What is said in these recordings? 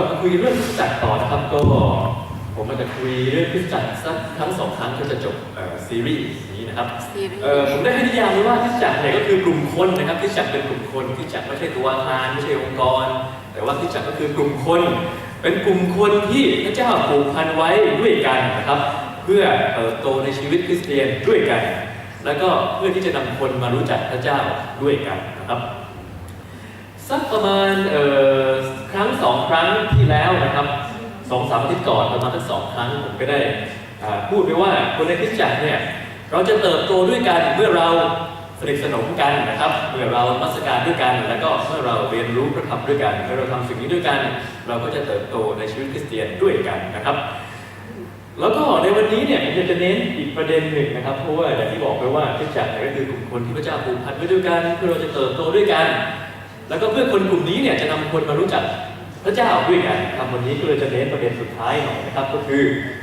มาคุยเรื่องคริสตจักรต่อนะครับก็ผมมาจะคุยเรื่องคริสตจักรสักครั้งสองครั้งก็จะจบเอ่อซีรีส์นี้นะครับซีรีส์เอ่อผมได้ให้นิยามไว้ว่าคริสตจักรเนี่ยก็คือกลุ่มคนนะครับคริสตจักรเป็นกลุ่มคนคริสตจักรไม่ใช่ตัวอาคารไม่ใช่องค์กร แต่ว่าคริสตจักรก็คือกลุ่มคน เป็นกลุ่มคนที่พระเจ้าผูกพันไว้ด้วยกันนะครับ เพื่อเติบโตในชีวิตคริสเตียนด้วยกัน แล้วก็เพื่อที่จะนำคนมารู้จักพระเจ้าด้วยกันนะครับ สักประมาณเอ่อครั้งสองครั้งที่แล้วนะครับสองสามอาทิตย์ก่อนประมาณสักสองครั้งผมก็ได้พูดไปว่าคนในคริสจักรเนี่ยเราจะเติบโตด้วยกันเมื่อเราสนิทสนมกันนะครับ เมื่อเรามัสการด้วยกัน แล้วก็เมื่อเราเรียนรู้พระธรรมด้วยกันเมื่อเราทำสิ่งนี้ด้วยกัน เราก็จะเติบโตในชีวิตคริสเตียนด้วยกันนะครับ แล้วก็ในวันนี้เนี่ยผมอยาจะเน้นอีกประเด็นหนึ่งนะครับเพราะว่าอย่างที่บอกไปว่าคริสจักรก็คือกลุ่มคนที่พระเจ้าผูกพันไว้ด้วยกันเพื่อเราจะเติบโตด้วยกัน แล้วก็เพื่อคนกลุ่มนี้เนี่ยจะนำคนมารู้จักพระเจ้าด้วยกันครับวันนี้ก็เลยจะเน้นประเด็นสุดท้ายหน่อยนะครับ ก็คือ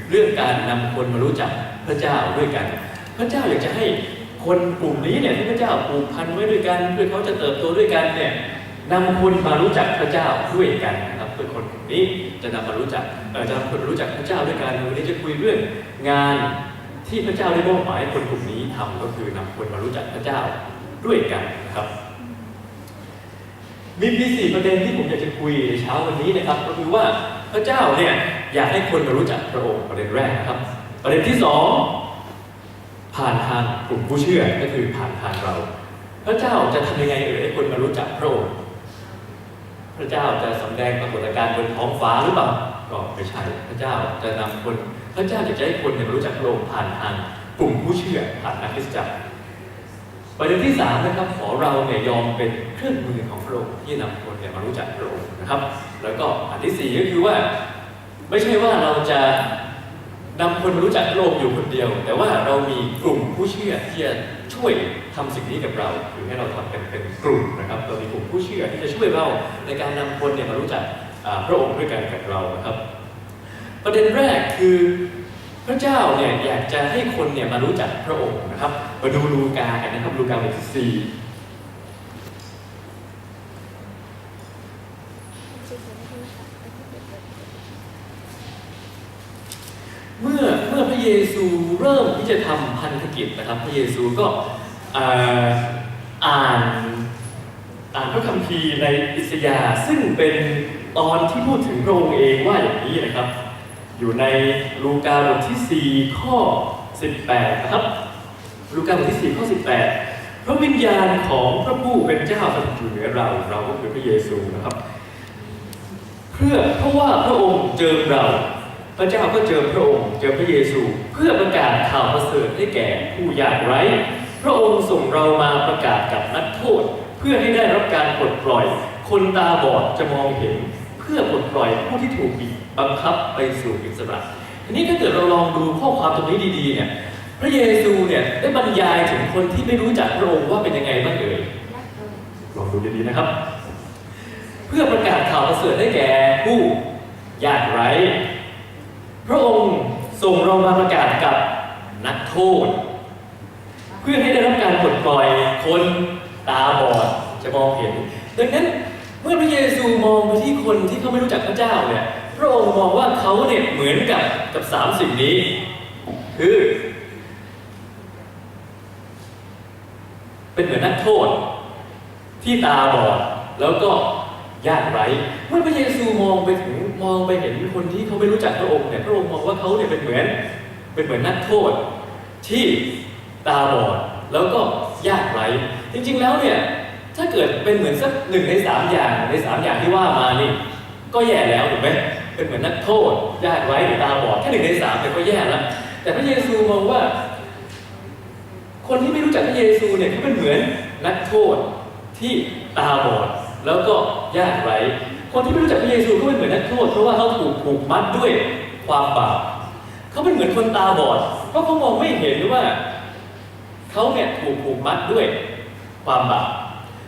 เรื่องการนำคนมารู้จักพระเจ้าด้วยกัน พระเจ้าอยากจะให้คนกลุ่มนี้เนี่ยที่พระเจ้าผูกพันไว้ด้วยกันเพื่อเขาจะเติบโตด้วยกันเนี่ยนำคนมารู้จักพระเจ้าด้วยกันนะครับเพื่อคนกลุ่มนี้จะนำมารู้จักจะนำคนมารู้จักพระเจ้าด้วยกันวันนี้จะคุยเรื่องงานที่พระเจ้าได้มอบหมายคนกลุ่มนี้ทำก็คือนำคนมารู้จักพระเจ้าด้วยกันนะครับ มีมีสี่ประเด็นที่ผมอยากจะคุยในเช้าวันนี้นะครับ ก็คือว่าพระเจ้าเนี่ยอยากให้คนมารู้จักพระองค์ประเด็นแรกนะครับ ประเด็นที่สองผ่านทางกลุ่มผู้เชื่อก็คือผ่านทางเรา พระเจ้าจะทำยังไงเอ่ยให้คนมารู้จักพระองค์พระเจ้าจะสำแดงปรากฏการณ์บนท้องฟ้าหรือเปล่าก็ไม่ใช่ พระเจ้าจะนำคน พระเจ้าอยากจะให้คนเนี่ยมารู้จักพระองค์ผ่านทางกลุ่มผู้เชื่อผ่านนักคริสตจักร ประเด็นที่สามนะครับขอเราเนี่ยยอมเป็นเครื่องมือของพระองค์ที่นำคนเนี่ยมารู้จักพระองค์นะครับ แล้วก็อันที่สี่ก็คือว่า ไม่ใช่ว่าเราจะนำคนมารู้จักพระองค์อยู่คนเดียว แต่ว่าเรามีกลุ่มผู้เชื่อที่จะช่วยทำสิ่งนี้กับเราหรือให้เราทำกันเป็นกลุ่มนะครับเรามีกลุ่มผู้เชื่อที่จะช่วยเราในการนำคนเนี่ยมารู้จักพระองค์ด้วยกันกับเรานะครับ ประเด็นแรกคือ พระเจ้าเนี่ยอยากจะให้คนเนี่ยมารู้จักพระองค์นะครับ มาดูลูกากันนะครับลูกาบทที่สี่เมื่อเมื่อพระเยซูเริ่มที่จะทำพันธกิจนะครับ พระเยซูก็อ่านอ่านพระคัมภีร์ในอิสยาห์ซึ่งเป็นตอนที่พูดถึงพระองค์เองว่าอย่างนี้นะครับ อยู่ในลูกาบทที่ 4 ข้อ 18 นะครับ ลูกาบทที่ 4 ข้อ 18 พระวิญญาณของพระผู้เป็นเจ้าสถิตอยู่เหนือเรา เราก็คือพระเยซูนะครับ เพื่อเพราะว่าพระองค์เจิมเรา พระเจ้าก็เจิมพระองค์ เจิมพระเยซู เพื่อประกาศข่าวประเสริฐให้แก่ผู้ยากไร้ พระองค์ส่งเรามาประกาศกับนักโทษ เพื่อให้ได้รับการปลดปล่อย คนตาบอดจะมองเห็น เพื่อปลดปล่อยผู้ที่ถูกบีบ บังคับไปสู่อิสระทีนี้ถ้าเกิดเราลองดูข้อความตรงนี้ดีๆเนี่ยพระเยซูเนี่ยได้บรรยายถึงคนที่ไม่รู้จักพระองค์ว่าเป็นยังไงบ้างเอ่ยลองดูดีๆนะครับ เพื่อประกาศข่าวประเสริฐให้แก่ผู้ยากไร้ พระองค์ส่งเรามาประกาศกับนักโทษ เพื่อให้ได้รับการปลดปล่อยคนตาบอดจะมองเห็น ดังนั้นเมื่อพระเยซูมองไปที่คนที่เขาไม่รู้จักพระเจ้าเนี่ย ระองค์มองว่าเขาเนี่ยเหมือนกับกับสามสิ่งนี้ คือ เป็นเหมือนนักโทษ ที่ตาบอดแล้วก็ยากไร้เมื่อพระเยซูมองไปถึงมองไปเห็นคนที่เขาไม่รู้จักพระองค์เนี่ยพระองค์มองว่าเขาเนี่ยเป็นเหมือน เป็นเหมือนนักโทษ ที่ตาบอดแล้วก็ยากไร้จริงๆแล้วเนี่ยถ้าเกิดเป็นเหมือนสักหนึ่งในสามอย่างในสามอย่างที่ว่ามานี่ก็แย่แล้วถูกไหม เป็นเหมือนนักโทษยากไร้หรือตาบอดแค่หนึ่งในสามเนี่ยก็แย่แล้วแต่พระเยซูมองว่า คนที่ไม่รู้จักพระเยซูเนี่ยเขาเป็นเหมือนนักโทษที่ตาบอดแล้วก็ยากไร้คนที่ไม่รู้จักพระเยซูก็เป็นเหมือนนักโทษเพราะว่าเขาถูกผูกมัดด้วยความบาปเขาเป็นเหมือนคนตาบอดเพราะเขามองไม่เห็นว่าเขาเนี่ยถูกผูกมัดด้วยความบาป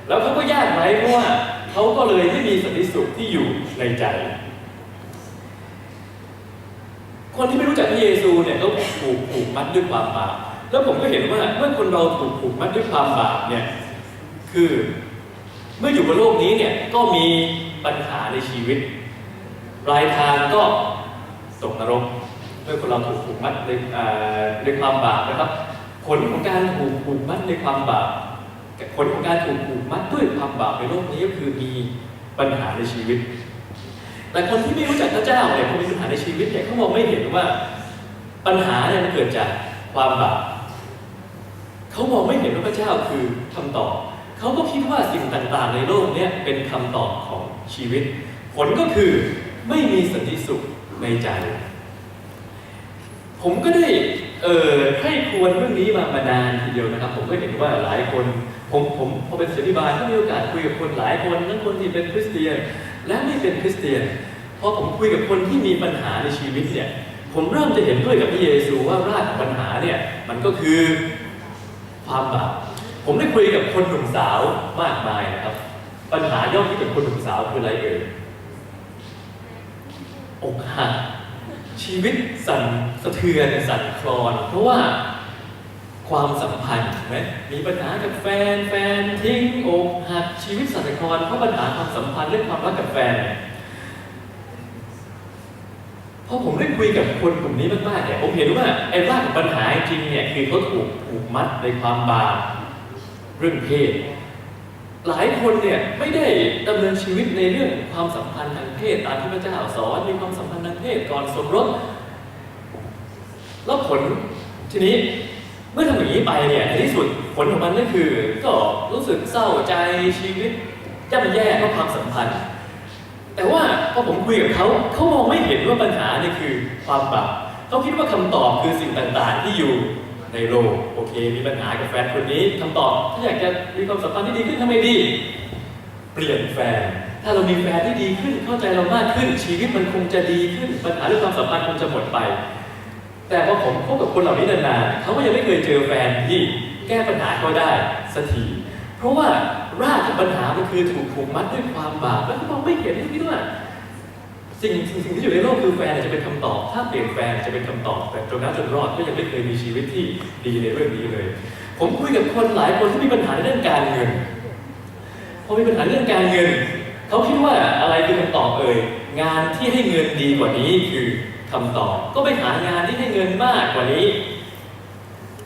แล้วเขาก็ยากไร้เพราะว่าเขาก็เลยไม่มีสันติสุขที่อยู่ในใจ คนที่ไม่รู้จักพระเยซูเนี่ยเขาถูกผูกมัดด้วยความบาปแล้วผมก็เห็นว่าเมื่อคนเราถูกผูกมัดด้วยความบาปเนี่ยคือเมื่ออยู่บนโลกนี้เนี่ยก็มีปัญหาในชีวิตปลายทางก็ตกนรกเมื่อคนเราถูกผูกมัดในในความบาปนะครับผลของการถูกผูกมัดในความบาปผลของการถูกผูกมัดด้วยความบาปในโลกนี้ก็คือมีปัญหาในชีวิต แต่คนที่ไม่รู้จักพระเจ้าเนี่ยพอมีปัญหาในชีวิตเนี่ยเขามองไม่เห็นว่า ปัญหาเนี่ยมันเกิดจากความบาปเขามองไม่เห็นว่าพระเจ้าคือคำตอบเขาก็คิดว่าสิ่งต่างๆในโลกเนี้เป็นคำตอบของชีวิต ผลก็คือไม่มีสันติสุขในใจ ผมก็ได้เอ่อให้ควรเรื่องนี้มามานานทีเดียวนะครับ ผมก็เห็นว่าหลายคนผมผมพอเป็นศิษย์บาลก็มีโอกาสคุยกับคนหลายคนทั้งคนที่เป็นคริสเตียน และไม่เป็นคริสเตียนพอผมคุยกับคนที่มีปัญหาในชีวิตเนี่ยผมเริ่มจะเห็นด้วยกับพระเยซูว่ารากของปัญหาเนี่ยมันก็คือความบาปผมได้คุยกับคนหนุ่มสาวมากมายนะครับ ปัญหายอดที่เป็นคนหนุ่มสาวคืออะไรเอ่ยอกหักชีวิตสั่นสะเทือนสั่นคลอน เพราะว่า ความสัมพันธ์ไหมมีปัญหากับแฟน แฟนทิ้งอกหักชีวิตสั่นคลอนเพราะปัญหาความสัมพันธ์เรื่องความรักกับแฟนพอผมได้คุยกับคนกลุ่มนี้มากๆเนี่ยผมเห็นว่าไอ้รากของปัญหาจริงเนี่ยคือเขาถูกผูกมัดในความบาปเรื่องเพศ หลายคนเนี่ยไม่ได้ดำเนินชีวิตในเรื่องความสัมพันธ์ทางเพศตามที่พระเจ้าสอนมีความสัมพันธ์ทางเพศก่อนสมรสแล้วผลทีนี้ เมื่อทำอย่างนี้ไปเนี่ยในที่สุดผลของมันก็คือก็รู้สึกเศร้าใจชีวิตย่ำแย่เพราะความสัมพันธ์ แต่ว่าพอผมคุยกับเขาเขามองไม่เห็นว่าปัญหาเนี่ยคือความบาปเขาคิดว่าคำตอบคือสิ่งต่างๆ ที่อยู่ในโลกโอเค มีปัญหากับแฟนคนนี้คำตอบถ้าอยากจะมีความสัมพันธ์ที่ดีขึ้นทำไงดี เปลี่ยนแฟน ถ้าเรามีแฟนที่ดีขึ้นเข้าใจเรามากขึ้นชีวิตมันคงจะดีขึ้นปัญหาเรื่องความสัมพันธ์คงจะหมดไป แต่พอผมคบกับคนเหล่านี้นานๆเขาก็ยังไม่เคยเจอแฟนที่แก้ปัญหาเขาได้สักทีเพราะว่ารากของปัญหามันคือถูกผูกมัดด้วยความบาปแล้วก็มองไม่เห็นที่คิดว่าสิ่งสิ่งสิ่งที่อยู่ในโลกคือแฟนจะเป็นคำตอบ ถ้าเปลี่ยนแฟนจะเป็นคำตอบ แต่จนนั้นจนรอดก็ยังไม่เคยมีชีวิตที่ดีในเรื่องนี้เลย ผมคุยกับคนหลายคนที่มีปัญหาในเรื่องการเงินพอมีปัญหาเรื่องการเงินเขาคิดว่าอะไรคือคำตอบเอ่ยงานที่ให้เงินดีกว่านี้คือ คำตอบ ก็ไปหางานที่ให้เงินมากกว่านี้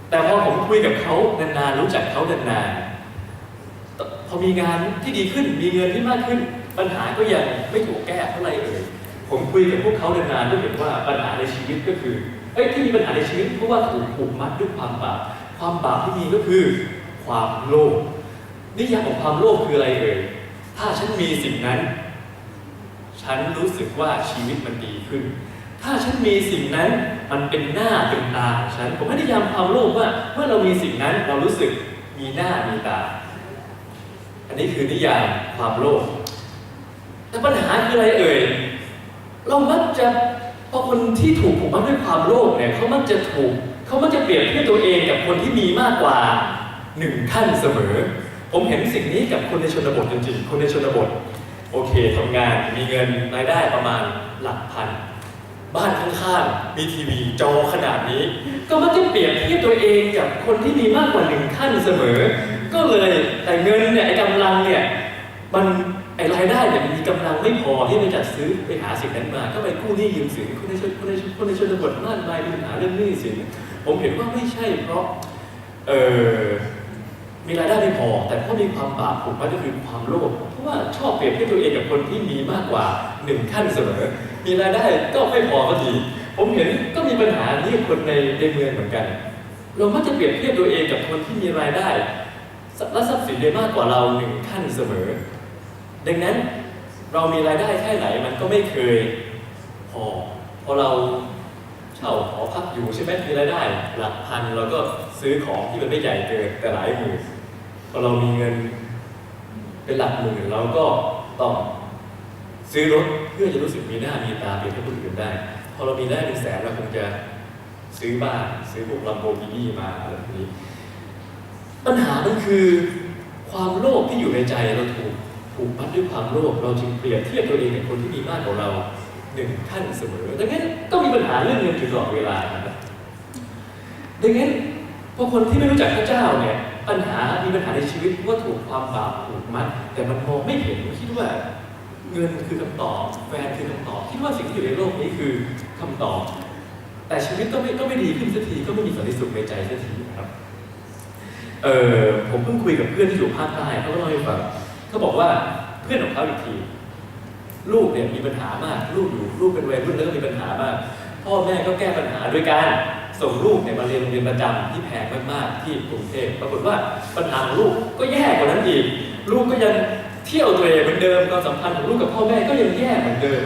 แต่พอผมคุยกับเขานานๆรู้จักเขานานๆพอมีงานที่ดีขึ้นมีเงินที่มากขึ้น ปัญหาก็ยังไม่ถูกแก้เท่าไหร่เอ่ยผมคุยกับพวกเขานานๆก็เห็นว่าปัญหาในชีวิตก็คือเอ้ยที่มีปัญหาในชีวิตเพราะว่าถูกผูกมัดด้วยความบาปความบาปที่มีก็คือความโลภนิยามของความโลภคืออะไรเอ่ยถ้าฉันมีสิ่งนั้น ฉันรู้สึกว่าชีวิตมันดีขึ้น ถ้าฉันมีสิ่งนั้นมันเป็นหน้าเป็นตาของฉัน ผมให้นิยามความโลภว่าเมื่อเรามีสิ่งนั้นเรารู้สึกมีหน้ามีตา อันนี้คือนิยามความโลภแต่ปัญหาคืออะไรเอ่ยเรามักจะพอคนที่ถูกผูกมัดด้วยความโลภเนี่ยเขามักจะถูกเขามักจะเปรียบเทียบตัวเองกับคนที่มีมากกว่าหนึ่งขั้นเสมอ ผมเห็นสิ่งนี้กับคนในชนบทจริงๆ คนในชนบท โอเคทำงานมีเงินรายได้ประมาณหลักพัน บ้านข้างๆมีทีวีจอขนาดนี้ ก็มักจะเปรียบเทียบตัวเองกับคนที่มีมากกว่าหนึ่งขั้นเสมอ ก็เลยแต่เงินเนี่ยไอ้กำลังเนี่ยมันไอ้รายได้เนี่ยมันมีกำลังไม่พอที่จะจัดซื้อไปหาสิ่งนั้นมา ก็ไปกู้หนี้ยืมสินคนในชนคนในคนในชนบทมากมายมีปัญหาเรื่องหนี้สินผมเห็นว่าไม่ใช่เพราะเออมีรายได้ไม่พอ แต่เพราะมีความบาปผูกมัดก็คือความโลภเพราะว่าชอบเปรียบเทียบตัวเองกับคนที่มีมากกว่าหนึ่งขั้นเสมอ มีรายได้ก็ไม่พอก็ทีผมเห็นก็มีปัญหานี้คนในในเมืองเหมือนกัน เรามักจะเปรียบเทียบตัวเองกับคนที่มีรายได้และทรัพย์สินได้มากกว่าเราหนึ่งขั้นเสมอ ดังนั้นเรามีรายได้แค่ไหนมันก็ไม่เคยพอพอเราเช่าหอพักอยู่ใช่ไหมมีรายได้ หลักพันเราก็ซื้อของที่มันไม่ใหญ่เกินแต่หลายหมื่นพอเรามีเงินเป็นหลักหมื่นเราก็ต้อง ซื้อรถเพื่อจะรู้สึกมีหน้ามีตาเป็นให้คนอื่นได้ พอเรามีได้เป็นแสนเราคงจะซื้อบ้านซื้อพวกลัมโบกินี่มาอะไรแบบนี้ ปัญหามันคือความโลภที่อยู่ในใจเราถูกผูกมัดด้วยความโลภเราจึงเปรียบเทียบตัวเองกับคนที่มีมากกว่าเราหนึ่งขั้นเสมอดังนั้นก็มีปัญหาเรื่องเงินอยู่ตลอดเวลานะครับดังนั้นพอคนที่ไม่รู้จักพระเจ้าเนี่ยปัญหามีปัญหาในชีวิตเพราะว่าถูกความบาปผูกมัดแต่มันมองไม่เห็นคิดว่า เงินคือคำตอบแฟนคือคำตอบคิดว่าสิ่งที่อยู่ในโลกนี้คือคำตอบ แต่ชีวิตก็ไม่ก็ไม่ดีขึ้นสักทีก็ไม่มีสันติสุขในใจสักทีนะครับเออผมเพิ่งคุยกับเพื่อนที่อยู่ภาคใต้เขาก็เล่าให้ฟังเขาบอกว่าเพื่อนของเขาอีกทีลูกเนี่ยมีปัญหามากลูกอยู่ลูกเป็นวัยรุ่นแล้วก็มีปัญหามาก พ่อแม่ก็แก้ปัญหาด้วยการส่งลูกเนี่ยมาเรียนโรงเรียนประจำที่แพงมากๆที่กรุงเทพปรากฏว่าปัญหาของลูกก็แย่กว่านั้นอีกลูกก็ยัง เที่ยวเตรเหมือนเดิมความสัมพันธ์ของลูกกับพ่อแม่ก็ยังแย่เหมือนเดิม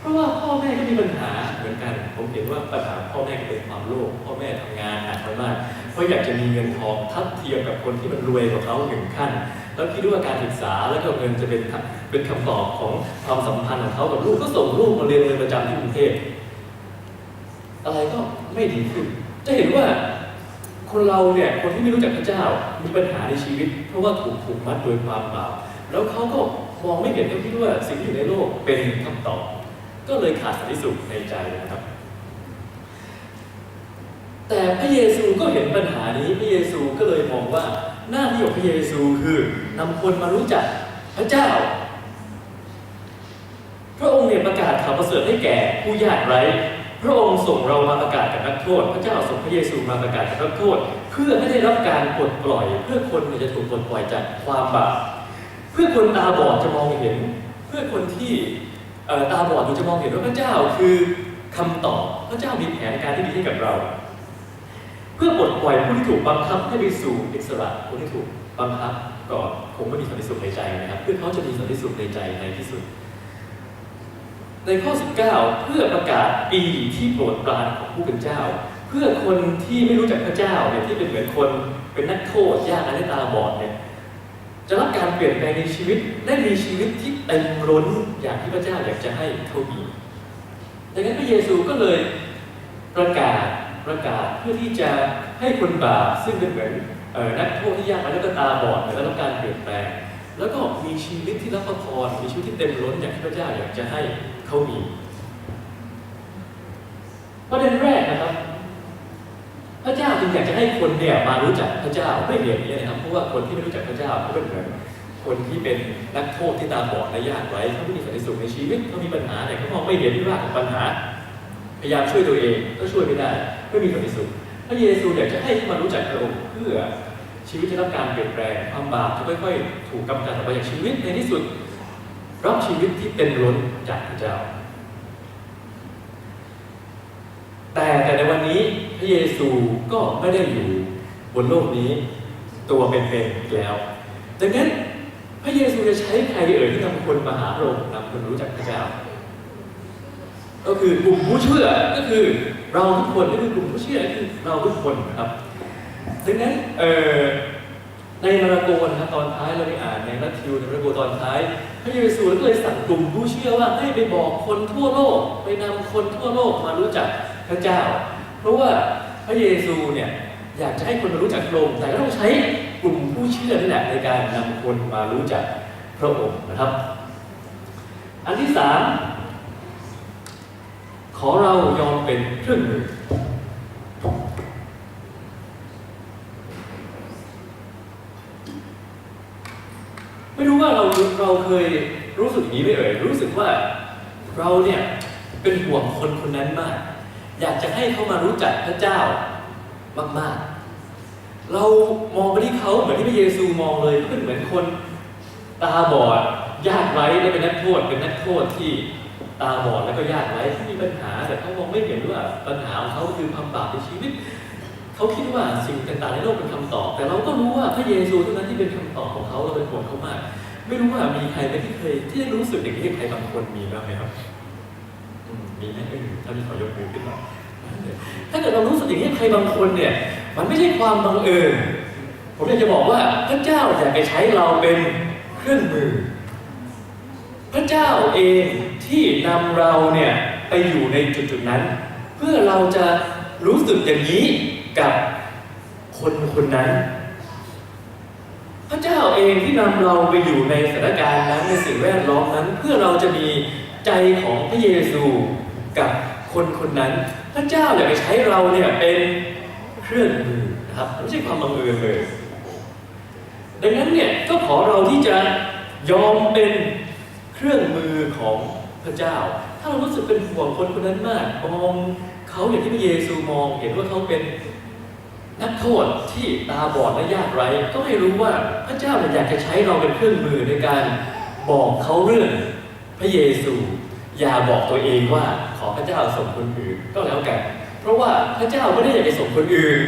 เพราะว่าพ่อแม่ก็มีปัญหาเหมือนกัน ผมเห็นว่าปัญหาพ่อแม่เป็นความโลภพ่อแม่ทำงานหนักมากเพราะอยากจะมีเงินทองทัดเทียมกับคนที่มันรวยกว่าเขาหนึ่งขั้น แล้วคิดว่าการศึกษาแล้วก็เงินจะเป็นเป็นคำตอบของความสัมพันธ์ของเขากับลูกก็ส่งลูกมาเรียนเรียนประจำที่กรุงเทพอะไรก็ไม่ดีขึ้น จะเห็นว่าคนเราเนี่ยคนที่ไม่รู้จักพระเจ้ามีปัญหาในชีวิต เพราะว่าถูกผูกมัดโดยความบาป แล้วเขาก็มองไม่เห็นเขาคิดว่าสิ่งที่อยู่ในโลกเป็นคำตอบ ก็เลยขาดสันติสุขในใจนะครับ แต่พระเยซูก็เห็นปัญหานี้พระเยซูก็เลยมองว่าหน้าที่ของพระเยซูคือนำคนมารู้จักพระเจ้า พระองค์เนี่ยประกาศข่าวประเสริฐให้แก่ผู้ยากไร้พระองค์ส่งเรามาประกาศกับนักโทษ พระเจ้าส่งพระเยซูมาประกาศกับนักโทษ เพื่อให้ได้รับการปลดปล่อย เพื่อคนจะถูกปลดปล่อยจากความบาป พื่อคนตาบอดจะมองเห็น เพื่อคนที่ตาบอดดูจะมองเห็นว่าพระเจ้าคือคำตอบพระเจ้ามีแผนการที่ดีให้กับเรา เพื่อปลดปล่อยผู้ที่ถูกบังคับให้ไปสู่อิสระผู้ที่ถูกบังคับก็คงไม่มีสันติสุขในใจนะครับ เพื่อเขาจะมีสันติสุขในใจในที่สุด ในข้อ 19 เพื่อประกาศปีที่โปรดปรานของผู้เป็นเจ้า เพื่อคนที่ไม่รู้จักพระเจ้าเนี่ยที่เป็นเหมือนคนเป็นนักโทษยากไรตาบอดเนี่ย จะรับการเปลี่ยนแปลงในชีวิตได้มีชีวิตที่เต็มล้นอย่างที่พระเจ้าอยากจะให้เขามีดังนั้นพระเยซูก็เลยประกาศประกาศเพื่อที่จะให้คนบาปซึ่งเป็นเหมือนนักโทษที่ยากไร้ตาบอดเนี่ยได้รับการเปลี่ยนแปลง แล้วก็มีชีวิตที่รับประพรมีชีวิตที่เต็มล้นอย่างที่พระเจ้าอยากจะให้เขามีประเด็นแรกนะครับ จึงอยากจะให้คนเนี่ยมารู้จักพระเจ้าไม่เหนียวนี้นะครับ เพราะว่าคนที่ไม่รู้จักพระเจ้าเขาเป็นเหมือนคนที่เป็นนักโทษที่ตาบอดและยากไร้เขาไม่มีสันติสุขในชีวิตเขามีปัญหาแต่เขามองไม่เห็นว่าปัญหา พยายามช่วยตัวเองก็ช่วยไม่ได้ไม่มีสันติสุขพระเยซูอยากจะให้มารู้จักพระองค์เพื่อชีวิตจะรับการเปลี่ยนแปลงความบาปจะค่อยๆ ถูกกำจัดออกไปจากชีวิตในที่สุดรับชีวิตที่เต็มล้นจากพระเจ้า แต่แต่ในวันนี้ พระเยซูก็ไม่ได้อยู่บนโลกนี้ ตัวเป็นๆแล้ว ดังนั้นพระเยซูจะใช้ใครเอ่ยที่นำคนมาหาพระองค์นำคนรู้จักพระเจ้า ก็คือกลุ่มผู้เชื่อก็คือเราทุกคนก็คือกลุ่มผู้เชื่อคือเราทุกคนครับดังนั้นเอ่อในมาระโกนะตอนท้ายเราได้อ่านในมัทธิวในมาระโกตอนท้าย พระเยซูก็เลยสั่งกลุ่มผู้เชื่อว่าให้ไปบอกคนทั่วโลก ไปนำคนทั่วโลกมารู้จักพระเจ้า เพราะว่าพระเยซูเนี่ยอยากจะให้คนมารู้จักพระองค์แต่ก็ต้องใช้กลุ่มผู้เชื่อนี่แหละในการนำคนมารู้จักพระองค์นะครับ อันที่สามขอเรายอมเป็นเครื่องมือไม่รู้ว่าเราเราเคยรู้สึกอย่างนี้ไหมเอ่ยรู้สึกว่าเราเนี่ยเป็นห่วงคนคนนั้นมาก อยากจะให้เขามารู้จักพระเจ้ามากๆ เรามองไปที่เขาเหมือนที่พระเยซูมองเลยเขาเป็นเหมือนคนตาบอดยากไร้และเป็นนักโทษเป็นนักโทษที่ตาบอดแล้วก็ยากไร้ที่มีปัญหา แต่เขามองไม่เห็นว่าปัญหาของเขาคือความบาปในชีวิต เขาคิดว่าสิ่งต่างๆในโลกเป็นคำตอบ แต่เราก็รู้ว่าพระเยซูเท่านั้นที่เป็นคำตอบของเขาเราเป็นห่วงเขามาก ไม่รู้ว่ามีใครไหมที่เคยที่รู้สึกอย่างนี้ใครบางคนมีบ้างไหมครับ มีไหมเออถ้ามีขอยกมือขึ้นมาถ้าเกิดเรารู้สึกอย่างนี้ใครบางคนเนี่ย มันไม่ใช่ความบังเอิญผมอยากจะบอกว่าพระเจ้าอยากไปใช้เราเป็นเครื่องมือ พระเจ้าเองที่นำเราเนี่ยไปอยู่ในจุดๆนั้น เพื่อเราจะรู้สึกอย่างนี้กับคนคนนั้น พระเจ้าเองที่นำเราไปอยู่ในสถานการณ์นั้นในสิ่งแวดล้อมนั้น เพื่อเราจะมีใจของพระเยซู กับคนคนนั้น พระเจ้าอยากจะใช้เราเนี่ยเป็นเครื่องมือนะครับไม่ใช่ความบังเอิญเลยดังนั้นเนี่ยก็ขอเราที่จะยอมเป็นเครื่องมือของพระเจ้า ถ้าเรารู้สึกเป็นห่วงคนคนนั้นมากมองเขาอย่างที่พระเยซูมองเห็นว่าเขาเป็นนักโทษที่ตาบอดและยากไร้ ก็ให้รู้ว่าพระเจ้าอยากจะใช้เราเป็นเครื่องมือในการบอกเขาเรื่องพระเยซู อย่าบอกตัวเองว่า เจ้าส่งคนอื่นก็แล้วกัน เพราะว่าพระเจ้าไม่ได้อยากจะส่งคนอื่น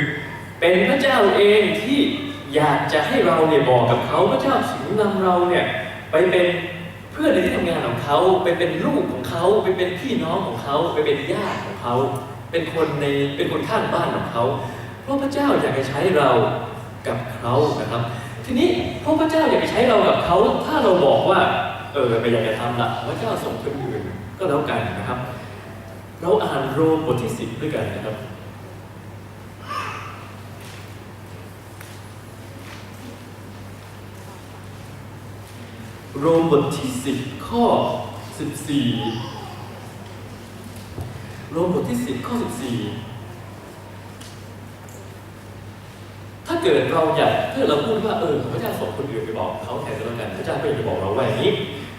เป็นพระเจ้าเองที่อยากจะให้เราเนี่ยบอกกับเขาพระเจ้าถึงนำเราเนี่ยไปเป็นเพื่อนในที่ทำงานของเขาไปเป็นลูกของเขาไปเป็นพี่น้องของเขาไปเป็นญาติของเขาเป็นคนในเป็นคนข้างบ้านของเขา เพราะพระเจ้าอยากจะใช้เรากับเขานะครับ ทีนี้เพราะพระเจ้าอยากจะใช้เรากับเขาถ้าเราบอกว่าเออไม่อยากจะทำละพระเจ้าส่งคนอื่นก็แล้วกันนะครับ เราอ่านโรมบทที่สิบด้วยกันนะครับ โรมบทที่สิบข้อสิบสี่โรมบทที่สิบข้อสิบสี่ถ้าเกิดเราอยากถ้าเราพูดว่าเออพระเจ้าส่งคนอื่นไปบอกเขาแทนก็แล้วกันพระเจ้าก็จะบอกเราว่าอย่างนี้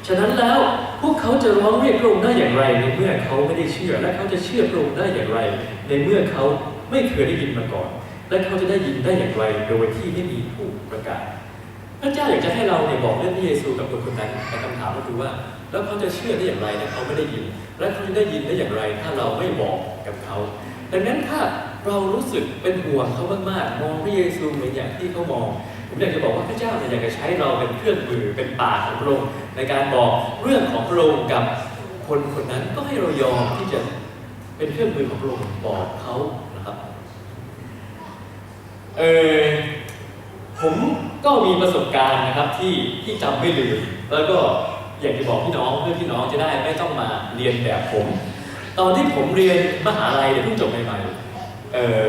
ฉะนั้นแล้ว พวกเขาจะร้องเรียกพระองค์ได้อย่างไร ในเมื่อเขาไม่ได้เชื่อ และเขาจะเชื่อพระองค์ได้อย่างไร ในเมื่อเขาไม่เคยได้ยินมาก่อน และเขาจะได้ยินได้อย่างไร โดยที่ไม่มีผู้ประกาศพระเจ้าอยากจะให้เราเนี่ยบอกเรื่องพระเยซูกับคนคนนั้นแต่คำถามก็คือว่า แล้วเขาจะเชื่อได้อย่างไรนะเขาไม่ได้ยิน และเขาจะได้ยินได้อย่างไร ถ้าเราไม่บอกกับเขา ดังนั้นถ้าเรารู้สึกเป็นห่วงเขามากๆมองพระเยซูเหมือนอย่างที่เขามอง ผมอยากจะบอกว่าพระเจ้าเนี่ยอยากจะใช้เราเป็นเครื่องมือเป็นปากของพระองค์ในการบอกเรื่องของพระองค์กับคนคนนั้นก็ให้เรายอมที่จะเป็นเครื่องมือของพระองค์บอกเขานะครับเออผมก็มีประสบการณ์นะครับที่ที่จำไม่ลืมแล้วก็อยากจะบอกพี่น้องเพื่อพี่น้องจะได้ไม่ต้องมาเรียนแบบผม ตอนที่ผมเรียนมหาลัยเนี่ยเพิ่งจบใหม่ๆเออ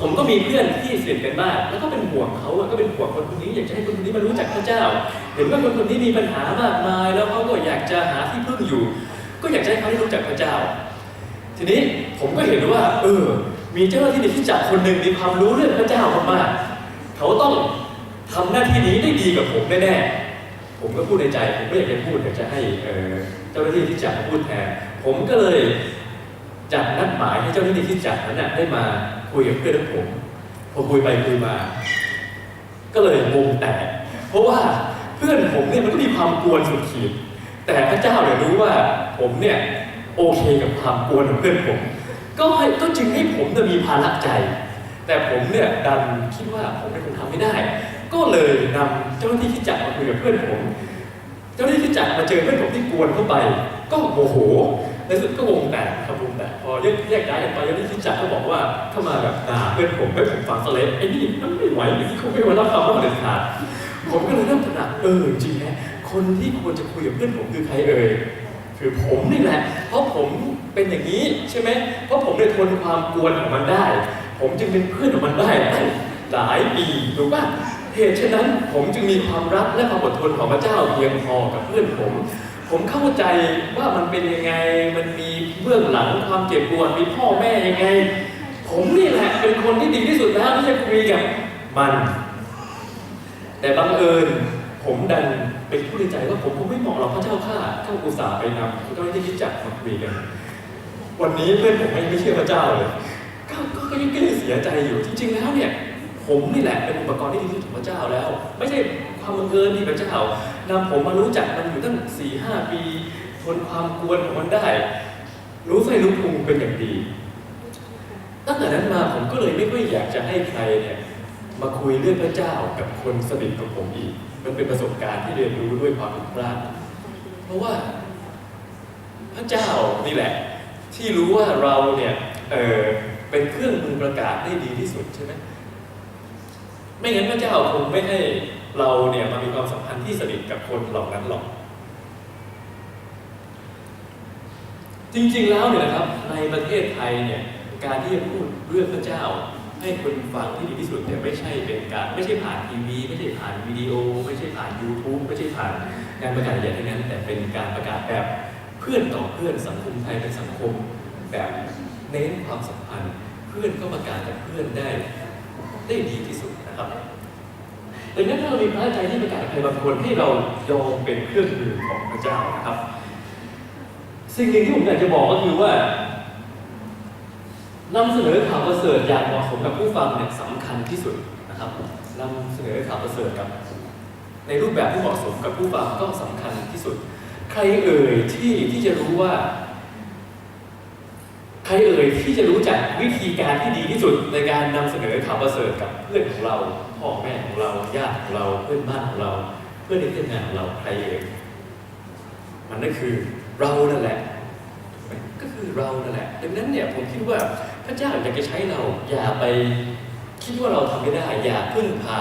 ผมก็มีเพื่อนที่สนิทกันมากแล้วก็เป็นห่วงเขาอะก็เป็นห่วงคนคนนี้อยากจะให้คนคนนี้มารู้จักพระเจ้าเห็นว่าคนคนนี้มีปัญหามากมาย แล้วเขาก็อยากจะหาที่พึ่งอยู่ ก็อยากจะให้เขาได้รู้จักพระเจ้า ทีนี้ผมก็เห็นว่า เออ มีเจ้าหน้าที่ในที่จักคนหนึ่งมีความรู้เรื่องพระเจ้ามากๆเขาต้องทำหน้าที่นี้ได้ดีกับผมแน่ๆผมก็พูดในใจ ผมไม่อยากจะพูดอยากจะให้เออเจ้าหน้าที่ที่จัดมาพูดแทนผมก็เลย จัดนัดหมายให้เจ้าหน้าที่ที่จัดนั้นนะได้มาคุยกับเพื่อนของผมพอคุยไปคุยมา ก็เลยวงแตกเพราะว่าเพื่อนผมเนี่ยมันก็มีความกวนสุดขีดแต่พระเจ้าเนี่ยรู้ว่าผมเนี่ยโอเคกับความกวนของเพื่อนผม ก็ให้ก็จึงให้ผมจะมีภาระใจ แต่ผมเนี่ยดันคิดว่าผมเป็นคนทำไม่ได้ ก็เลยนำเจ้าหน้าที่ที่จัดมาคุยกับเพื่อนผม เจ้าหน้าที่ที่จัดมาเจอเพื่อนผมที่กวนเข้าไป ก็โมโห ในสุดก็วงแตกครับวงแตกพอแยกแยกย้ายกันไปเจ้าหน้าที่ที่จัดก็บอกว่าเข้ามาแบบด่าเพื่อนผมเพื่อนผมฟังสเลดไอ้นี่มันไม่ไหวอย่างนี้เขาไม่มารับคำว่าเด็ดขาดผมก็เลยเริ่มตระหนักเออจริงแฮะคนที่ควรจะคุยกับเพื่อนผมคือใครเอ่ยคือผมนี่แหละ เพราะผมเป็นอย่างนี้ใช่ไหมเพราะผมได้ทนความกวนของมันได้ ผมจึงเป็นเพื่อนของมันได้หลายปีถูกป่ะเหตุฉะนั้นผมจึงมีความรักและความอดทนของพระเจ้าเพียงพอกับเพื่อนผม ผมเข้าใจว่ามันเป็นยังไง มันมีเบื้องหลังความเจ็บปวดมีพ่อแม่ยังไง ผมนี่แหละเป็นคนที่ดีที่สุดแล้วที่จะคุยกับมัน แต่บังเอิญผมดันเป็นผู้ในใจว่าผมคงไม่เหมาะหรอกพระเจ้าข้าถ้าอุตส่าห์ไปนำเจ้าหน้าที่ที่จัดมาคุยกัน วันนี้เพื่อนผมไม่ไม่เชื่อพระเจ้าเลยก็ก็ยังก็ยังเสียใจอยู่จริง ๆ แล้วเนี่ย ผมนี่แหละเป็นอุปกรณ์ที่ดีที่สุดของพระเจ้าแล้ว ไม่ใช่ ความบังเอิญที่พระเจ้านำผมมารู้จักมันอยู่ตั้งสี่ห้าปีทนความกวนของมันได้ รู้ไส้รู้พุงเป็นอย่างดี ตั้งแต่นั้นมาผมก็เลยไม่ค่อยอยากจะให้ใครเนี่ยมาคุยเรื่องพระเจ้ากับคนสนิทกับผมอีก มันเป็นประสบการณ์ที่เรียนรู้ด้วยความผิดพลาดเพราะว่าพระเจ้านี่แหละ ที่รู้ว่าเราเนี่ยเออเป็นเครื่องมือประกาศได้ดีที่สุดใช่ไหมไม่งั้นพระเจ้าคงไม่ให้ เราเนี่ยมามีความสัมพันธ์ที่สนิทกับคนเหล่านั้นหรอก จริงๆแล้วเนี่ยนะครับในประเทศไทยเนี่ยการที่จะพูดเรื่องพระเจ้า ให้คนฟังที่ดีที่สุดเนี่ยไม่ใช่เป็นการไม่ใช่ผ่านทีวี ไม่ใช่ผ่านวิดีโอ ไม่ใช่ผ่าน YouTube ไม่ใช่ผ่านงานประกาศใหญ่ทั้งนั้น แต่เป็นการประกาศแบบเพื่อนต่อเพื่อนสังคมไทยเป็นสังคมแบบเน้นความสัมพันธ์ เพื่อนก็ประกาศกับเพื่อนได้ได้ดีที่สุดนะครับ ดังนั้นถ้าเรามีพระใจที่ประกาศใครบางคนให้เรายอมเป็นเครื่องมือของพระเจ้านะครับ สิ่งหนึ่งที่ผมอยากจะบอกก็คือว่านำเสนอข่าวประเสริฐอย่างเหมาะสมกับผู้ฟังเนี่ยสำคัญที่สุดนะครับนำเสนอข่าวประเสริฐกับ ในรูปแบบที่เหมาะสมกับผู้ฟังก็สำคัญที่สุด ใครเอ่ยที่ที่จะรู้ว่า ใครเอ่ยที่จะรู้จักวิธีการที่ดีที่สุดในการนำเสนอข่าวประเสริฐกับเพื่อนของเรา พ่อแม่ของเราญาติของเราเพื่อนบ้านของเรา เพื่อนในที่ทำงานของเราใครเอ่ยมันก็คือเรานั่นแหละก็คือเรานั่นแหละดังนั้นเนี่ยผมคิดว่าพระเจ้าอยากจะใช้เราอย่าไปคิดว่าเราทำไม่ได้ อย่าพึ่งพา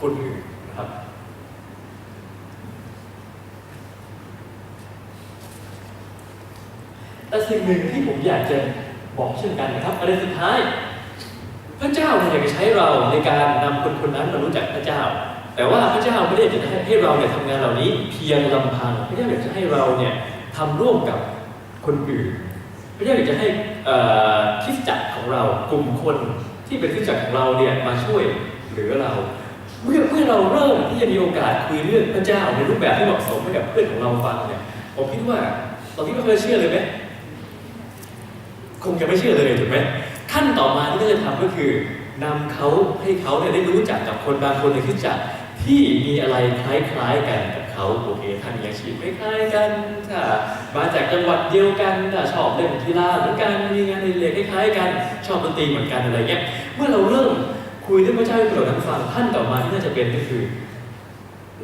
คนอื่นนะครับแต่สิ่งหนึ่งที่ผมอยากจะบอกเช่นกันนะครับประเด็นสุดท้าย พระเจ้าเนี่ยอยากจะใช้เราในการนำคนคนนั้นมารู้จักพระเจ้า แต่ว่าพระเจ้าไม่ได้อยากจะให้เราเนี่ยทำงานเหล่านี้ เพียงลำพังพระเจ้าอยากจะให้เราเนี่ยทำร่วมกับคนอื่น พระเจ้าอยากจะให้เอ่อคริสตจักรของเรากลุ่มคนที่เป็นคริสตจักรของเราเนี่ยมาช่วยเหลือเราเมื่อเมื่อเราเริ่มที่จะมีโอกาสคุยเรื่องพระเจ้าในรูปแบบที่เหมาะสมให้กับเพื่อนของเราฟังเนี่ยผมคิดว่าตอนนี้เราเคยเชื่อเลยไหมคงจะไม่เชื่อเลยถูกไหม ขั้นต่อมาที่เราจะทำก็คือนำเขาให้เขาเนี่ยได้รู้จักกับคนบางคนในคริสตจักรที่มีอะไรคล้ายๆกันกับเขาโอเคท่านมีอาชีพคล้ายๆกันถ้ามาจากจังหวัดเดียวกันชอบเล่นกีฬาเหมือนกันมีงานในเรียนคล้ายๆ กันชอบดนตรีเหมือนกันอะไรเงี้ยเมื่อเราเริ่มคุยเรื่องพระเจ้าให้เราทั้งฟังขั้นต่อมาที่น่าจะเป็นก็คือ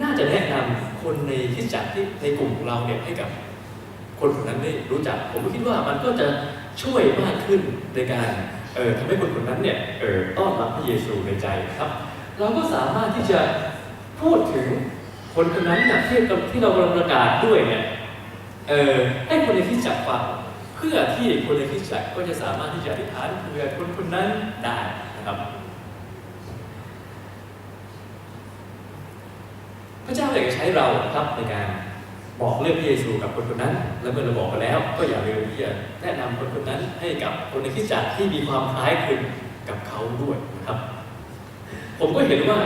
น่าจะแนะนำคนในคริสตจักรที่ในกลุ่มของเราเนี่ยให้กับ คนคนนั้นได้รู้จัก ผมคิดว่ามันก็จะช่วยมากขึ้นในการ เออทำให้คนคนนั้นเนี่ยเอ่อต้อนรับพระเยซูในใจครับ เราก็สามารถที่จะพูดถึงคนคนนั้นเนี่ยที่ที่เรากำลังประกาศด้วยเนี่ยเออให้คนในคริสตจักรฟังเพื่อที่คนในคริสตจักรก็จะสามารถที่จะอธิษฐานเผื่อคนคนนั้นได้นะครับพระเจ้าอยากจะใช้เรานะครับในการ บอกเรื่องพระเยซูกับคนคนนั้น และเมื่อเราบอกไปแล้ว ก็อย่าลืมที่จะแนะนำคนคนนั้นให้กับคนในคริสตจักรที่มีความคล้ายคลึงกับเขาด้วยนะครับ ผมก็เห็นว่า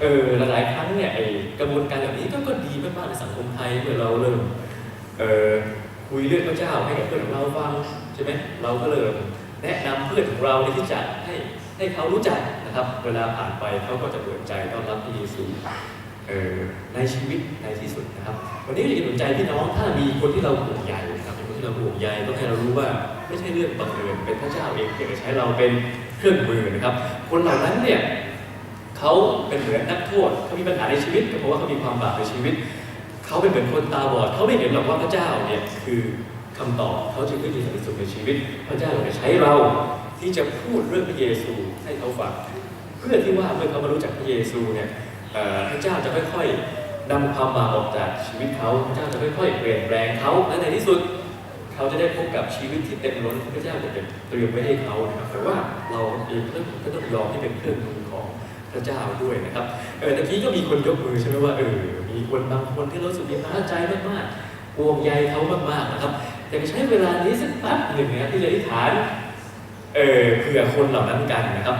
เออหลายครั้งเนี่ยไอกระบวนการแบบนี้ก็ก็ดีมากๆในสังคมไทยเมื่อเราเริ่มเออคุยเรื่องพระเจ้าให้กับเพื่อนของเราฟังใช่ไหมเราก็เริ่มแนะนำเพื่อนของเราในคริสตจักให้ให้เขารู้จักนะครับ เวลาผ่านไปเขาก็จะเปิดใจต้อนรับพระเยซู ในชีวิตในที่สุดนะครับ วันนี้อยากจะหนุนใจพี่น้องถ้ามีคนที่เราห่วงใยนะครับเป็นคนที่เราห่วงใยต้องให้เรารู้ว่าไม่ใช่เรื่องบังเอิญเป็นพระเจ้าเองที่จะใช้เราเป็นเครื่องมือนะครับ คนเหล่านั้นเนี่ยเขาเป็นเหมือนนักโทษเขามีปัญหาในชีวิตเพราะว่าเขามีความบาปในชีวิตเขาเป็นเหมือนคนตาบอดเขาไม่เห็นหรอกว่าพระเจ้าเนี่ยคือคำตอบเขาจึงไม่มีสันติสุขในชีวิต พระเจ้าอยาจะใช้เราที่จะพูดเรื่องพระเยซูให้เขาฟังเพื่อที่ว่าเมื่อเขามารู้จักพระเยซูเนี่ย พระเจ้าจะค่อยๆนำความบาปออกจากชีวิตเขาพระเจ้าจะค่อยๆเปลี่ยนแปลงเขาและในที่สุด เขาจะได้พบกับชีวิตที่เต็มล้นที่พระเจ้าจะเตรียมไว้ให้เขานะครับแต่ว่าเราเองก็ต้องยอมที่เป็นเครื่องมือของพระเจ้าด้วยนะครับเออตะกี้ก็มีคนยกมือใช่ไหมว่าเออมีคนบางคนที่รู้สึกมีพระใจมากๆห่วงใยเขามากๆนะครับแต่ใช้เวลานี้สักแป๊บหนึ่งนะที่จะอธิษฐานเออเผื่อคนเหล่านั้นกันนะครับ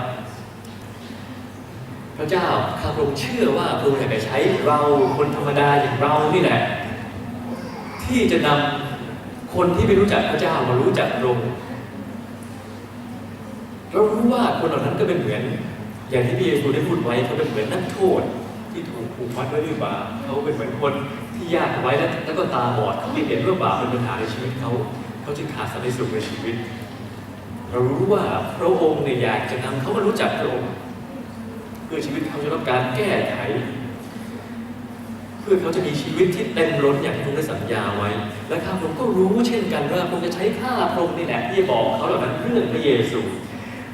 พระเจ้าข้าพระองค์เชื่อว่าพระองค์อยากจะใช้เราคนธรรมดาอย่างเรานี่แหละ ที่จะนำคนที่ไม่รู้จักพระเจ้ามารู้จักพระองค์เรารู้ว่าคนเหล่านั้นก็เป็นเหมือน อย่างที่พระเยซูได้พูดไว้เขาเป็นเหมือนนักโทษที่ถูกผูกมัดไว้ด้วยบาปเขาเป็นเหมือนคนที่ยากไว้แล้วแล้วก็ตาบอดเขาไม่เห็นว่าบาปเป็นปัญหาในชีวิตเขาเขาจึงขาดสันติสุขในชีวิต เรารู้ว่าพระองค์เนี่ยอยากจะนำเขามารู้จักพระองค์ พื่อชีวิตเขาจะรับการแก้ไข เพื่อเขาจะมีชีวิตที่เต็มล้นอย่างที่พระองค์ได้สัญญาไว้ และข้าพระองค์ก็รู้เช่นกันว่าพระองค์จะใช้ข้าพระองค์นี่แหละที่จะบอกเขาเหล่านั้นเรื่องพระเยซู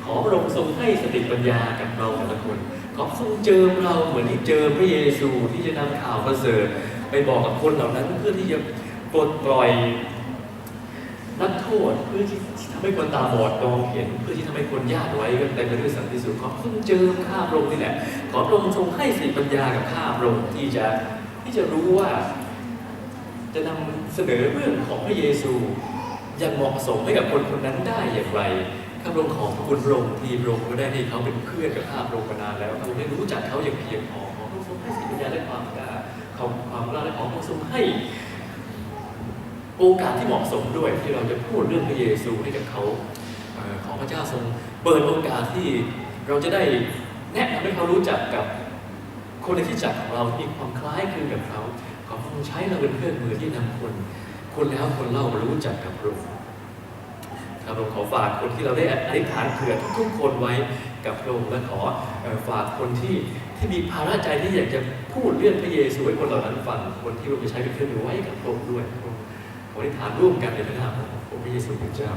ขอพระองค์ทรงให้สติปัญญากับเราแต่ละคนขอทรงเจิมเราเหมือนที่เจอพระเยซูที่จะนำข่าวประเสริฐไปบอกกับคนเหล่านั้นเพื่อที่จะปลดปล่อยนักโทษเพื่อที่ ทำให้คนตาบอดมองเห็นเพื่อที่ทำให้คนยากไว้ก็เต็มไปด้วยสันติสุขขอพระองค์เจิมข้าพระองค์นี่แหละ ขอพระองค์ทรงให้สติปัญญากับข้าพระองค์ที่จะที่จะรู้ว่า จะนำเสนอเรื่องของพระเยซูอย่างเหมาะสมให้กับคนคนนั้นได้อย่างไรข้าพระองค์ขอบคุณพระองค์ที่พระองค์ก็ได้ให้เขาเป็นเพื่อนกับข้าพระองค์มานานแล้วเราได้รู้จักเขาอย่างเพียงพอขอพระองค์ทรงให้สติปัญญาและความกล้าความความกล้าและของพระองค์ทรงให้ โอกาสที่เหมาะสมด้วยที่เราจะพูดเรื่องพระเยซูให้กับเขาเอ่อขอพระเจ้าทรงเปิดโอกาสที่เราจะได้แนะนำให้เขารู้จักกับคนในที่จักของเราที่มีความคล้ายคลึงกับเขาขอพระองค์ใช้เราเป็นเครื่องมือที่นำคน คนแล้วคนเล่ารู้จักกับพระองค์ครับเราขอฝากคนที่เราได้อธิษฐานเผื่อทุกๆคนไว้กับพระองค์และขอฝากคนที่ที่มีภาระใจที่อยากจะพูดเรื่องพระเยซูให้คนเหล่านั้นฟังคนที่เราจะใช้เป็นเครื่องมือไว้กับพระองค์ด้วย อธิษฐานร่วมกันเลยนะครับผมพระเยซูคริสต์เจ้า